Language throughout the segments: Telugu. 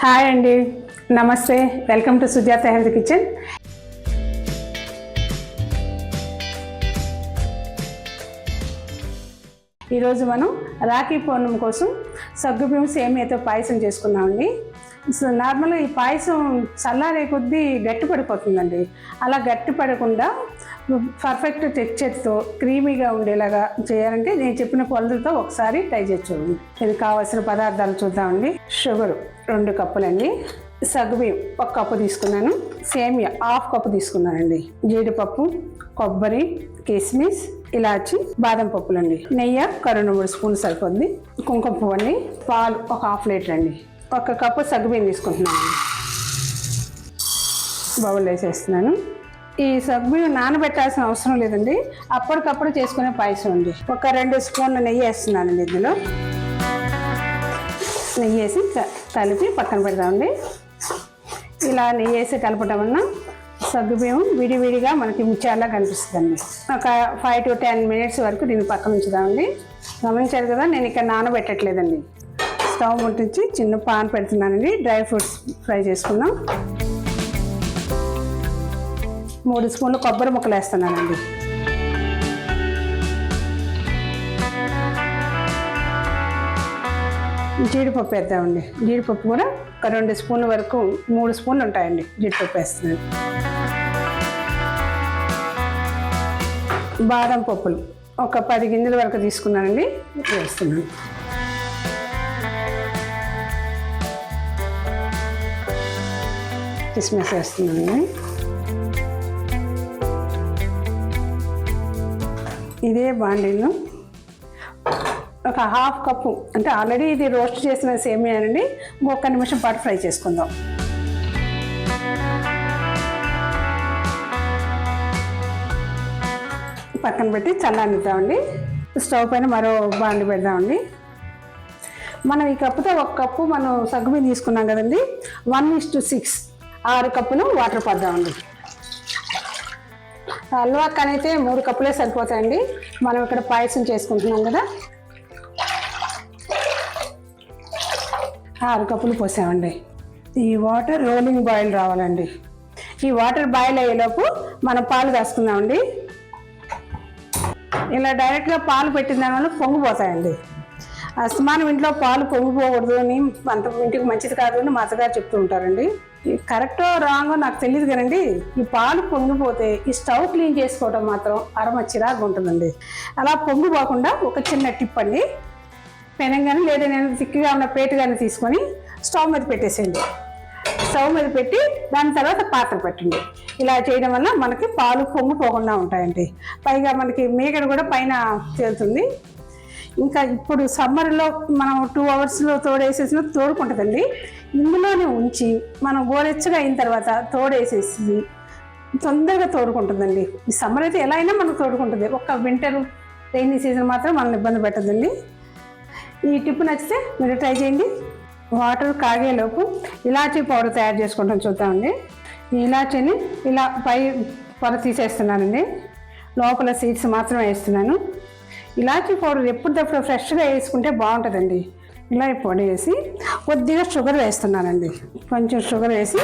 హాయ్ అండి. నమస్తే. Welcome to Sujatha health kitchen. ఈరోజు మనం రాఖీ పౌర్ణం కోసం సగ్గుబియ్యం సేమియాతో పాయసం చేసుకున్నామండి సో నార్మల్గా ఈ పాయసం చల్లారే కొద్దీ గట్టి పడిపోతుందండి. అలా గట్టి పడకుండా పర్ఫెక్ట్ టెక్చర్తో క్రీమీగా ఉండేలాగా చేయాలంటే నేను చెప్పిన కొలతలతో ఒకసారి ట్రై చేసి చూడండి. ఇది కావాల్సిన పదార్థాలు చూద్దామండి. షుగరు. రెండు కప్పులండి. సగ్బియ్యం ఒక కప్పు తీసుకున్నాను. సేమియా హాఫ్ కప్పు తీసుకున్నానండి. జీడిపప్పు కొబ్బరి కిస్మిస్ ఇలాచి బాదం పప్పులండి. నెయ్యి ఒక రెండు మూడు స్పూన్లు సరిపోద్ది. కుంకుమ పువ్వు అండి. పాలు ఒక హాఫ్ లీటర్ అండి. ఒక కప్పు సగ్గుబియ్యం తీసుకుంటున్నాను. బౌల్ వేసేస్తున్నాను. ఈ సగ్గుబియ్యం నానబెట్టాల్సిన అవసరం లేదండి. అప్పటికప్పుడు చేసుకునే పాయసం అండి. ఒక రెండు స్పూన్ల నెయ్యి వేస్తున్నానండి ఇందులో. నెయ్యి వేసి కలిపి పక్కన పెడదామండి. ఇలా నెయ్యి వేసి కలపడం వలన సగ్గుబియ్యం విడివిడిగా మనకి ముచ్చేలా కనిపిస్తుందండి. ఒక ఫైవ్ టు టెన్ మినిట్స్ వరకు దీన్ని పక్కన ఉంచుదామండి. గమనించారు కదా నేను ఇక్కడ నానబెట్టట్లేదండి. స్టవ్ ముట్టించి చిన్న పాన్ పెడుతున్నానండి. డ్రై ఫ్రూట్స్ ఫ్రై చేసుకుందాం. మూడు స్పూన్లు కొబ్బరి ముక్కలు వేస్తున్నానండి. జీడిపప్పు వేద్దామండి. జీడిపప్పు కూడా ఒక రెండు స్పూన్ల వరకు మూడు స్పూన్లు ఉంటాయండి జీడిపప్పు వేస్తున్నాను బాదం పప్పులు ఒక పది గింజల వరకు తీసుకున్నానండి వేస్తున్నాను. కిస్మిస్ వేస్తున్నాను ఇదే బాండీలో. ఒక హాఫ్ కప్పు అంటే ఆల్రెడీ ఇది రోస్ట్ చేసిన సేమియానండి ఇంకొక నిమిషం పాటు ఫ్రై చేసుకుందాం. పక్కన పెట్టి చల్లనిద్దామండి. స్టవ్ పైన మరో బాండి పెడదామండి. మనం ఈ కప్పుతో ఒక కప్పు మనం సగ్గుబియ్యం తీసుకున్నాం కదండి. వన్ ఇస్ టు సిక్స్ ఆరు కప్పులు వాటర్ పద్దామండి. హల్వాకనైతే మూడు కప్పులే సరిపోతాయండి. మనం ఇక్కడ పాయసం చేసుకుంటున్నాం కదా. ఆరు కప్పులు పోసామండి. ఈ వాటర్ రోలింగ్ బాయిల్ రావాలండి. ఈ వాటర్ బాయిల్ అయ్యేలోపు మనం పాలు కాసుకుందామండి. ఇలా డైరెక్ట్గా పాలు పెట్టిన దానివల్ల పొంగిపోతాయండి అస్తమానం ఇంట్లో పాలు పొంగిపోకూడదు అని అంత ఇంటికి మంచిది కాదు అని మా అత్తగారు చెప్తూ ఉంటారండి. కరెక్టో రాంగో నాకు తెలియదు కదండి ఈ పాలు పొంగిపోతే ఈ స్టవ్ క్లీన్ చేసుకోవడం మాత్రం అరమ చిరాకు ఉంటుందండి. అలా పొంగిపోకుండా ఒక చిన్న టిప్ అండి పెనం కానీ లేదా నేను తిక్కిగా ఉన్న ప్లేట్ కానీ తీసుకొని స్టవ్ మీద పెట్టేసేయండి. స్టవ్ మీద పెట్టి దాని తర్వాత పాత్ర పెట్టండి. ఇలా చేయడం వల్ల మనకి పాలు పొంగిపోకుండా ఉంటాయండి. పైగా మనకి మేకడ కూడా పైన తేలుతుంది. ఇంకా ఇప్పుడు సమ్మర్లో మనం టూ అవర్స్లో తోడేసేసిన తోడుకుంటుందండి ఇందులోనే ఉంచి మనం గోరెచ్చగా అయిన తర్వాత తోడేసేసి తొందరగా తోడుకుంటుందండి. ఈ సమ్మర్ అయితే ఎలా అయినా మనకు తోడుకుంటుంది. ఒక్క వింటర్ రైనీ సీజన్ మాత్రం మనల్ని ఇబ్బంది పెట్టదండి. ఈ టిప్ నచ్చితే మీరు ట్రై చేయండి. వాటర్ కాగేలోపు ఇలాచీ పౌడర్ తయారు చేసుకుంటాం చూద్దామండి. ఈ ఇలాచీని ఇలా పై పొర తీసేస్తున్నానండి. లోపల సీడ్స్ మాత్రమే వేస్తున్నాను. ఇలాచీ పౌడర్ ఎప్పటికప్పుడు ఫ్రెష్గా వేసుకుంటే బాగుంటుందండి. ఇలా పొడి వేసి కొద్దిగా షుగర్ వేస్తున్నానండి. కొంచెం షుగర్ వేసి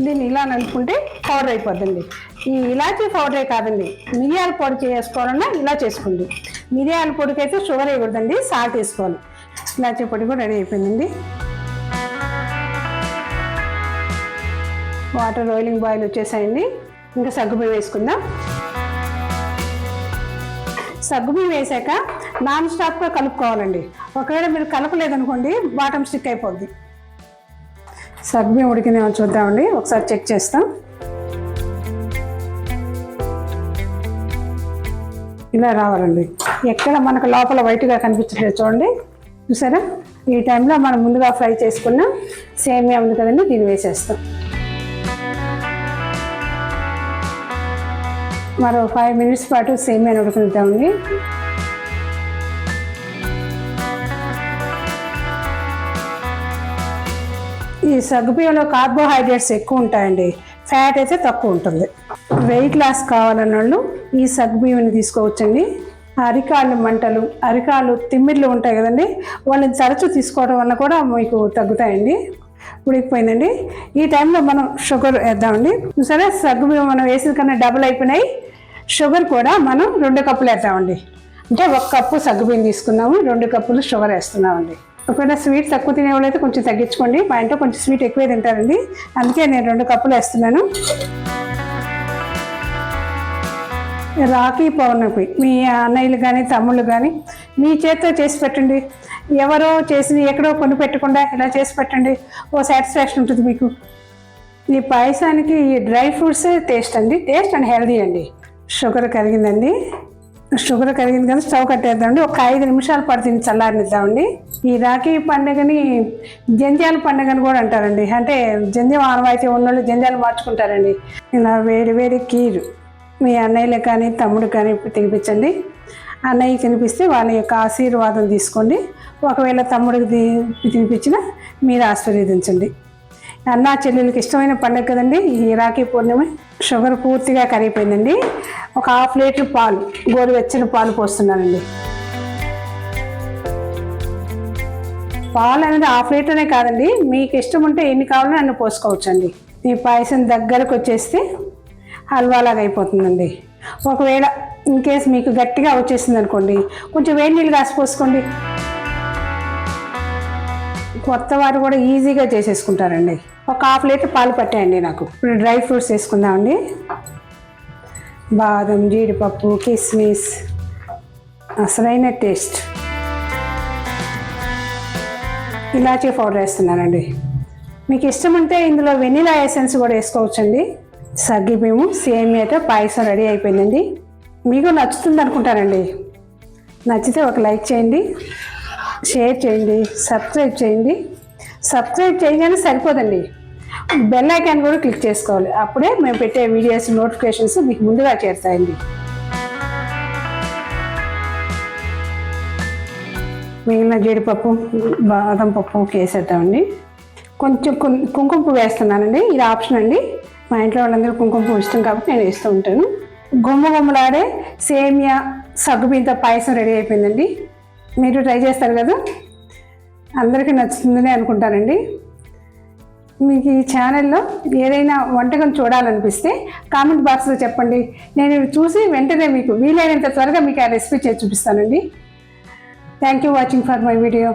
దీన్ని ఇలా నలుపుకుంటే పౌడర్ అయిపోద్దండి. ఈ ఇలాచీ పౌడరే కాదండి. మిరియాల పొడి చేసుకోవాలన్నా ఇలా చేసుకోండి. మిరియాల పొడికి అయితే షుగర్ వేయకూడదండి. సాల్ట్ వేసుకోవాలి. ఇలాచీ పొడి కూడా రెడీ అయిపోయిందండి. వాటర్ రోయిలింగ్ బాయిల్ వచ్చేసాయండి. ఇంకా సగ్గుబియ్యం వేసుకుందాం. సగ్గుబియ్యం వేసాక నాన్ స్టాప్గా కలుపుకోవాలండి. ఒకవేళ మీరు కలపలేదనుకోండి బాటమ్ స్టిక్ అయిపోద్ది. సగ్గుబియ్యం ఉడికినా చూద్దామండి. ఒకసారి చెక్ చేస్తాం. ఇలా రావాలండి. ఎక్కడ మనకు లోపల వైట్గా కనిపించట్లేదు చూడండి. చూసారా? ఈ టైంలో మనం ముందుగా ఫ్రై చేసుకున్న సేమియా ఉంది కదండి దీన్ని వేసేస్తాం. మరో ఫైవ్ మినిట్స్ పాటు సేమియా ఉడుకుంటామండి ఈ సగ్గుబియ్యంలో కార్బోహైడ్రేట్స్ ఎక్కువ ఉంటాయండి. ఫ్యాట్ అయితే తక్కువ ఉంటుంది. వెయిట్ లాస్ కావాలన్న వాళ్ళు ఈ సగ్గుబియ్యం తీసుకోవచ్చండి. అరికాళ్ళు మంటలు అరికాళ్ళు తిమ్మిర్లు ఉంటాయి కదండి వాళ్ళని తరచూ తీసుకోవడం వల్ల కూడా మీకు తగ్గుతాయండి. ఉడికిపోయిందండి. ఈ టైంలో మనం షుగర్ వేద్దామండి. సరే సగ్గు బియ్యం మనం వేసిన కన్నా డబుల్ అయిపోయినాయి. షుగర్ కూడా మనం రెండు కప్పులు వేద్దామండి. అంటే ఒక కప్పు సగ్గు బియ్యం తీసుకున్నాము రెండు కప్పులు షుగర్ వేస్తున్నామండి. ఒకవేళ స్వీట్ తక్కువ తినేవాళ్ళైతే కొంచెం తగ్గించుకోండి. మా ఇంట్లో కొంచెం స్వీట్ ఎక్కువే తింటారండి. అందుకే నేను రెండు కప్పులు వేస్తున్నాను. రాఖీ పౌర్ణమి మీ అన్నయ్యలు కానీ తమ్ముళ్ళు కానీ మీ చేతితో చేసి పెట్టండి. ఎవరో చేసి ఎక్కడో కొని పెట్టకుండా ఇలా చేసి పెట్టండి. ఓ సాటిస్ఫాక్షన్ ఉంటుంది మీకు. ఈ పాయసానికి ఈ డ్రై ఫ్రూట్స్ టేస్ట్ అండి. టేస్ట్ అండ్ హెల్దీ అండి. షుగర్ కరిగిందండి. షుగర్ కరిగింది కానీ స్టవ్ కట్టేద్దామండి. ఒక ఐదు నిమిషాలు పడుతుంది చల్లారనిద్దామండి. ఈ రాఖీ పండుగని జంధ్యాల పండుగని కూడా అంటారండి. అంటే జంధ్యం ఆనవాయితీ ఉన్నోళ్ళు జంధ్యాలు మార్చుకుంటారండి. ఇలా వేడి వేడి కీరు. మీ అన్నయ్యలు కానీ తమ్ముడు కానీ తినిపించండి. అన్నయ్య తినిపిస్తే వాళ్ళ యొక్క ఆశీర్వాదం తీసుకోండి. ఒకవేళ తమ్ముడికి తినిపించినా మీరు ఆశీర్వదించండి. అన్న చెల్లెలకి ఇష్టమైన పండుగ కదండి ఈ రాఖీ పూర్ణిమ. షుగర్ పూర్తిగా కరిగిపోయిందండి. ఒక హాఫ్ లీటర్ పాలు గోరువెచ్చని పాలు పోస్తున్నానండి. పాలు అనేది హాఫ్ లీటర్నే కాదండి మీకు ఇష్టం ఉంటే ఎన్ని కావాలో అన్ని పోసుకోవచ్చండి. ఈ పాయసం దగ్గరకు వచ్చేస్తే హల్వాలాగా అయిపోతుందండి. ఒకవేళ ఇన్ కేస్ మీకు గట్టిగా వచ్చేసింది అనుకోండి కొంచెం వేడి నీళ్ళు కాసిపోసుకోండి కొత్త వారు కూడా ఈజీగా చేసేసుకుంటారండి. ఒక హాఫ్ లీటర్ పాలు పట్టాయండి నాకు. ఇప్పుడు డ్రై ఫ్రూట్స్ వేసుకుందామండి. బాదం జీడిపప్పు కిస్మిస్. అసలైన టేస్ట్. ఇలాచీ పౌడర్ వేస్తున్నానండి. మీకు ఇష్టం ఉంటే ఇందులో వెనిలా ఎసెన్స్ కూడా వేసుకోవచ్చండి. సగ్గి బియ్యము సేమియాతో పాయసం రెడీ అయిపోయిందండి. మీకు నచ్చుతుంది అనుకుంటానండి. నచ్చితే ఒక లైక్ చేయండి షేర్ చేయండి సబ్స్క్రైబ్ చేయండి. సబ్స్క్రైబ్ చేయగానే సరిపోదండి. బెల్ ఐకాన్ కూడా క్లిక్ చేసుకోవాలి. అప్పుడే మేము పెట్టే వీడియోస్ నోటిఫికేషన్స్ మీకు ముందుగా చేరుతాయండి. మిగిలిన జీడిపప్పు బాదం పప్పు వేసేద్దామండి కొంచెం కుం- కుంకుమ పువ్వు వేస్తున్నానండి. ఇది ఆప్షన్ అండి. మా ఇంట్లో వాళ్ళందరూ కుంకుమ పూజిస్తాం ఇష్టం కాబట్టి నేను వేస్తూ ఉంటాను. గుమ్మ గుమ్మలాడే సేమియా సగ్గుబింత పాయసం రెడీ అయిపోయిందండి. మీరు ట్రై చేస్తారు కదా? అందరికీ నచ్చుతుందని అనుకుంటానండి. మీకు ఈ ఛానల్లో ఏదైనా వంటకం చూడాలనిపిస్తే కామెంట్ బాక్స్లో చెప్పండి. నేను చూసి వెంటనే మీకు వీలైనంత త్వరగా మీకు ఆ రెసిపీ చేసి చూపిస్తానండి. Thank you watching for my video